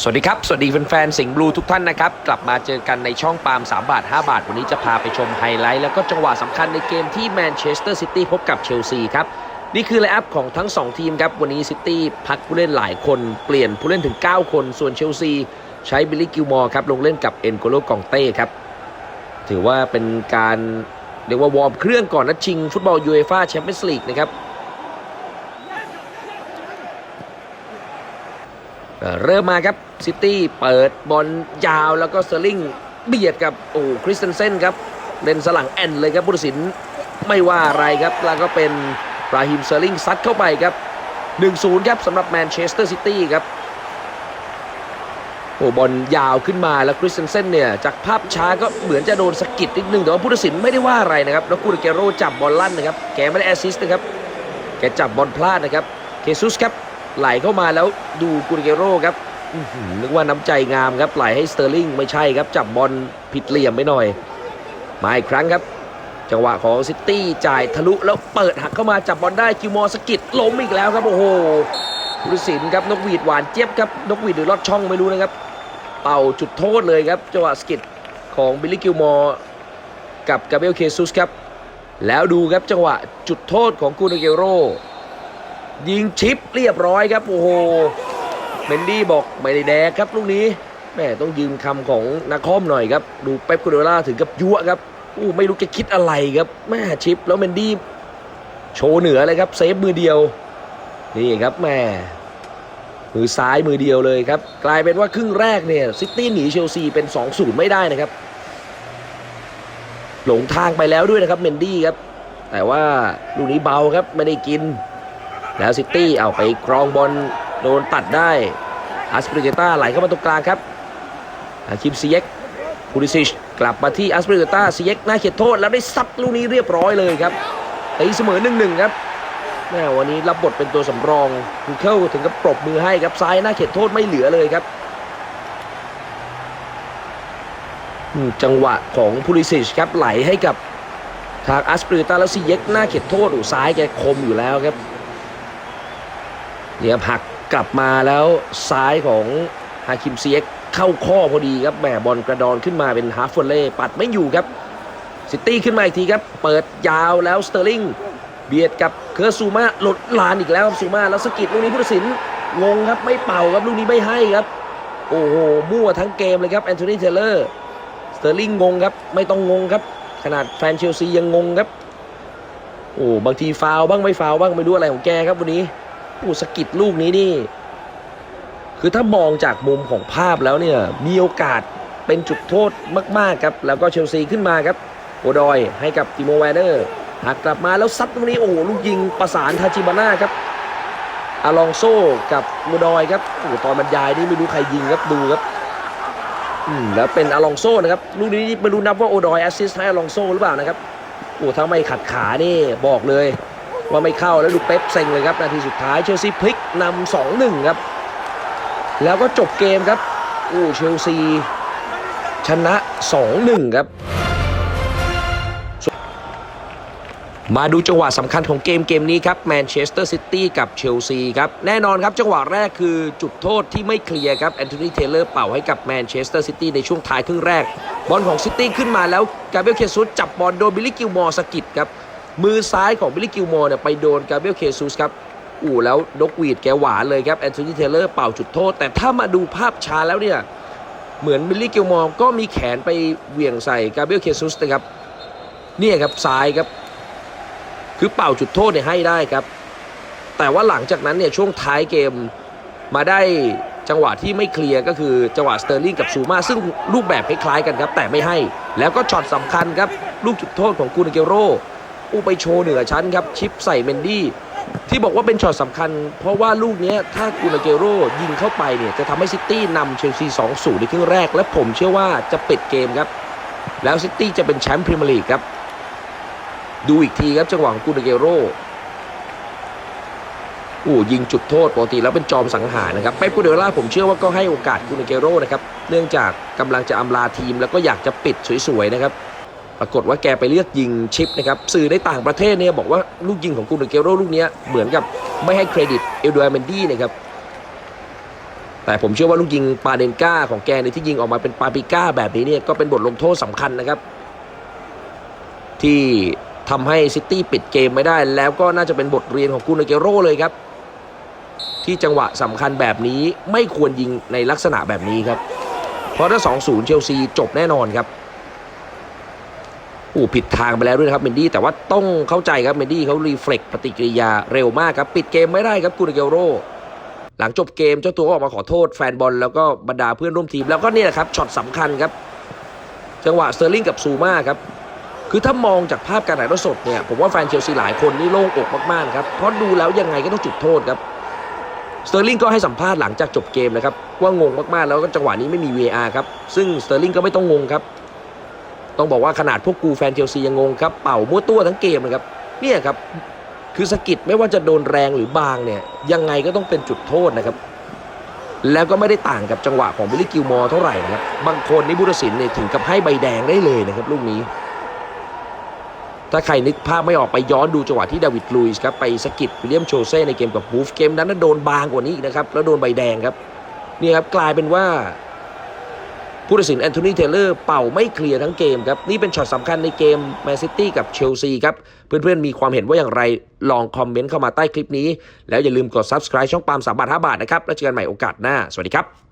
สวัสดีครับ สวัสดีแฟนๆสิงห์บลูทุกท่านนะครับ กลับมาเจอกันในช่องปาล์ม3 บาท 5 บาท วันนี้จะพาไปชมไฮไลท์ แล้วก็จังหวะสำคัญในเกมที่แมนเชสเตอร์ซิตี้พบกับเชลซีครับ นี่คือไลน์อัพของทั้ง 2 ทีมครับ วันนี้ซิตี้พักผู้เล่นหลายคน เปลี่ยนผู้เล่นถึง 9 คน ส่วนเชลซี ใช้บิลลี่กิลมอร์ครับลงเล่นกับเอ็นโกโลกองเต้ครับถือว่าเป็นการเรียกว่าวอร์มเครื่องก่อนนัดชิงฟุตบอลยูเอฟ่าแชมเปี้ยนส์ลีกนะครับ เริ่มมาครับซิตี้เปิดบอลยาวแล้วก็เซอร์ลิงเบียดกับโอ้คริสเตนเซนครับเล่นสลังแอนเลยครับผู้ตัดสินไม่ว่าอะไรครับ แล้วก็เป็นราฮิมเซอร์ลิงซัดเข้าไปครับ 1-0 ครับสำหรับแมนเชสเตอร์ซิตี้ครับโอ้บอลยาวขึ้นมาแล้วคริสเตนเซนเนี่ยจากภาพช้าก็เหมือนจะโดนสะกิดนิดนึงแต่ว่าผู้ตัดสินไม่ได้ว่าอะไรนะครับ แล้วคูเดเกโรจับบอลลั่นนะครับ แกไม่ได้แอสซิสต์นะครับ แกจับบอลพลาดนะครับเคซุสครับ ไหลเข้ามาแล้วดูกูริเกโร่ครับนึกว่าน้ำใจงามครับไหลให้สเตอร์ลิงไม่ใช่ครับจับบอลผิดเหลี่ยมไปหน่อย มาอีกครั้งครับ จังหวะของซิตี้จ่ายทะลุแล้วเปิดหักเข้ามาจับบอลได้คิวมอร์สกิดล้มอีกแล้วครับโอ้โหผู้ตัดสินครับนกหวีดหวานเจี๊ยบครับนกหวีดหรือลอดช่องไม่รู้นะครับ เป่าจุดโทษเลยครับจังหวะสกิดของบิลลี่กิลมอร์กับกาเบรียลเคซุสครับแล้วดูครับจังหวะจุดโทษของกูริเกโร ยิงชิปเรียบร้อยครับ โอ้โหเมนดี้บอกไม่ได้แดกครับลูกนี้แม่ต้องยืมคำของนักคอมหน่อยครับ ดูเป๊ปกูเดล่าถึงกับยั่วครับอู้ไม่รู้จะคิดอะไรครับแม่ชิปแล้วเมนดี้โชว์เหนือเลยครับเซฟมือเดียว นี่ครับแม่มือซ้ายมือเดียวเลยครับ กลายเป็นว่าครึ่งแรกเนี่ยซิตี้หนีเชลซีเป็น 2-0 ไม่ได้นะครับ หลงทางไปแล้วด้วยนะครับเมนดี้ครับ แต่ว่าลูกนี้เบาครับไม่ได้กิน แล้วซิตี้เอาไปกรองบอลโดนตัดได้อัสปริเกต้าไหลเข้ามาตรงกลางครับอาคิมซีเย็กพูดิซิชกลับมาที่อัสปริเกต้าซีเย็กหน้าเขตโทษแล้วได้ซัดลูกนี้เรียบร้อยเลยครับตีเสมอหนึ่งหนึ่งครับแม่วันนี้รับบทเป็นตัวสำรองคือเข้าถึงกับปรบมือให้ครับซ้ายหน้าเขตโทษไม่เหลือเลยครับจังหวะของพูดิซิชครับไหลให้กับทางอัสปริเกต้าแล้วซีเย็กหน้าเขตโทษอูซ้ายแกคมอยู่แล้วครับ เนี่ยหักกลับมาแล้วซ้ายของฮาคิมเซียกเข้าข้อพอดีครับแหมบอลกระดอนขึ้นมาเป็นฮาฟเฟเล่ปัดไม่อยู่ครับซิตี้ขึ้นมาอีกทีครับ เปิดยาวแล้วสเตอร์ลิงเบียดกับเคอร์ซูมาหลุดลานอีกแล้วครับซูมาแล้วสกิดลูกนี้ผู้ตัดสินงงครับไม่เป่าครับลูกนี้ไม่ให้ครับ โอ้โหมั่วทั้งเกมเลยครับแอนโทนีเทเลอร์สเตอร์ลิงงงครับไม่ต้องงงครับ ขนาดแฟนเชลซียังงงครับ โอ้บางทีฟาวบ้างไม่ฟาวบ้างไม่รู้อะไรของแกครับวันนี้ อ้สกิดลูกนี้นี่ คือถ้ามองจากมุมของภาพแล้วเนี่ย มีโอกาสเป็นจุดโทษมาก ๆ ครับ แล้วก็เชลซีขึ้นมาครับโอดอยให้กับติโมแวนเดอร์หักกลับมาแล้วซัดตรงนี้โอ้โหลูกยิงประสานทาจิบาน่าครับอาลองโซ่กับโอดอยครับโอ้ตอนบรรยายนี่ไม่รู้ใครยิงครับดูครับอืมแล้วเป็นอาลองโซ่นะครับลูกนี้ไม่รู้นับว่าโอดอยแอสซิสต์ให้อาลองโซ่หรือเปล่านะครับโอ้ถ้าไม่ขัดขานี่บอกเลย ว่าไม่เข้าแล้วดูเป๊ปเซ็งเลยครับนาทีสุดท้ายเชลซีพลิกนำสองหนึ่งครับ แล้วก็จบเกมครับโอ้เชลซีชนะ 2-1 ครับ มาดูจังหวะสำคัญของเกมเกมนี้ครับแมนเชสเตอร์ซิตี้กับเชลซีครับ แน่นอนครับจังหวะแรกคือจุดโทษที่ไม่เคลียร์ครับแอนโทนีเทเลอร์เป่าให้กับแมนเชสเตอร์ซิตี้ในช่วงท้ายครึ่งแรก บอลของซิตี้ขึ้นมาแล้วกาเบรียลเคซุสจับบอลโดนบิลลี่กิลมอร์สกิดครับ มือซ้ายของบิลลี่กิลมอร์เนี่ยไปโดนกาเบรียลเคซุสครับอู้แล้วนกหวีดแกหวานเลยครับแอนโทนีเทเลอร์เป่าจุดโทษ แต่ถ้ามาดูภาพช้าแล้วเนี่ย เหมือนบิลลี่กิลมอร์ก็มีแขนไปเหวี่ยงใส่กาเบรียลเคซุสนะครับเนี่ยครับซ้ายครับ คือเป่าจุดโทษเนี่ยให้ได้ครับ แต่ว่าหลังจากนั้นเนี่ยช่วงท้ายเกมมาได้จังหวะที่ไม่เคลียร์ก็คือจังหวะสเตอร์ลิงกับซูมาซึ่งรูปแบบคล้ายๆกันครับแต่ไม่ให้ แล้วก็ช็อตสำคัญครับลูกจุดโทษของกูนเกโร อู้ไปโชว์เหนือชั้นครับ ชิปใส่เมนดี้ที่บอกว่าเป็นช็อตสำคัญ เพราะว่าลูกนี้ถ้ากูนเกโร่ยิงเข้าไปเนี่ย จะทำให้ซิตี้นำเชลซี 2-0 ในครึ่งแรก และผมเชื่อว่าจะปิดเกมครับ แล้วซิตี้จะเป็นแชมป์พรีเมียร์ลีกครับ ดูอีกทีครับจังหวะของกูเดเกโรโอ้ยิงจุดโทษปกติแล้วเป็นจอมสังหารนะครับเป๊ปกูเดล่าผมเชื่อว่าก็ให้โอกาสกูเดเกโร่นะครับเนื่องจากกำลังจะอำลาทีมแล้วก็อยากจะปิดสวยๆนะครับ ปรากฏว่าแกไปเลือกยิงชิปนะครับสื่อในต่างประเทศเนี่ยบอกว่าลูกยิงของกูเดเกโรลูกนี้เหมือนกับไม่ให้เครดิตเอลดูอาร์เมนดี้นะครับแต่ผมเชื่อว่าลูกยิงปาเดนก้าของแกในที่ยิงออกมาเป็นปาปิก้าแบบนี้เนี่ยก็เป็นบทลงโทษสำคัญนะครับ ที่ทำให้ซิตี้ปิดเกมไม่ได้ แล้วก็น่าจะเป็นบทเรียนของกุนเกโร่เลยครับ ที่จังหวะสำคัญแบบนี้ไม่ควรยิงในลักษณะแบบนี้ครับ เพราะถ้า 2-0 เชลซีจบแน่นอนครับ โอ้ผิดทางไปแล้วด้วยนะครับเมนดี้แต่ว่าต้องเข้าใจครับเมนดี้เขารีเฟล็กปฏิกิริยาเร็วมากครับ ปิดเกมไม่ได้ครับกุนเกโรหลังจบเกมเจ้าตัวก็ออกมาขอโทษแฟนบอลแล้วก็บรรดาเพื่อนร่วมทีมแล้วก็เนี่ยแหละครับช็อตสำคัญครับ จังหวะเตอร์ลิงกับซูมาครับคือถ้ามองจากภาพการถ่ายทอดสดเนี่ยผมว่าแฟนเชลซีหลายคนนี่โล่งอกมากๆครับเพราะดูแล้วยังไงก็ต้องจุดโทษครับสเตอร์ลิงก็ให้สัมภาษณ์หลังจากจบเกมนะครับว่างงมากๆแล้วก็จังหวะนี้ไม่มี VAR ครับซึ่งสเตอร์ลิงก็ไม่ต้องงงครับ ต้องบอกว่าขนาดพวกกูแฟนเชลซียังงงครับเป่ามั่วตัวทั้งเกมนะครับเนี่ยครับคือสกิดไม่ว่าจะโดนแรงหรือบางเนี่ยยังไงก็ต้องเป็นจุดโทษนะครับ แล้วก็ไม่ได้ต่างกับจังหวะของบิลลี่กิลมอร์เท่าไหร่นะครับบางคนนี่บุรสินเนี่ยถึงกับให้ใบแดงได้เลยนะครับลูกนี้ ถ้าใครนึกภาพไม่ออกไปย้อนดูจังหวะที่ดาวิดลุยส์ครับไปสกิดวิลเลียมโชเซ่ในเกมกับบูฟเกมนั้นนะโดนบางกว่านี้อีกนะครับแล้วโดนใบแดงครับนี่ครับกลายเป็นว่า ผู้ตัดสินแอนโทนีเทเลอร์เป่าไม่เคลียร์ทั้งเกมครับ นี่เป็นช็อตสำคัญในเกมแมนซิตี้กับเชลซีครับ เพื่อนๆ มีความเห็นว่าอย่างไร ลองคอมเมนต์เข้ามาใต้คลิปนี้ แล้วอย่าลืมกด subscribe ช่องปาล์มสามบาทห้าบาทนะครับ แล้วเจอกันใหม่โอกาสหน้า สวัสดีครับ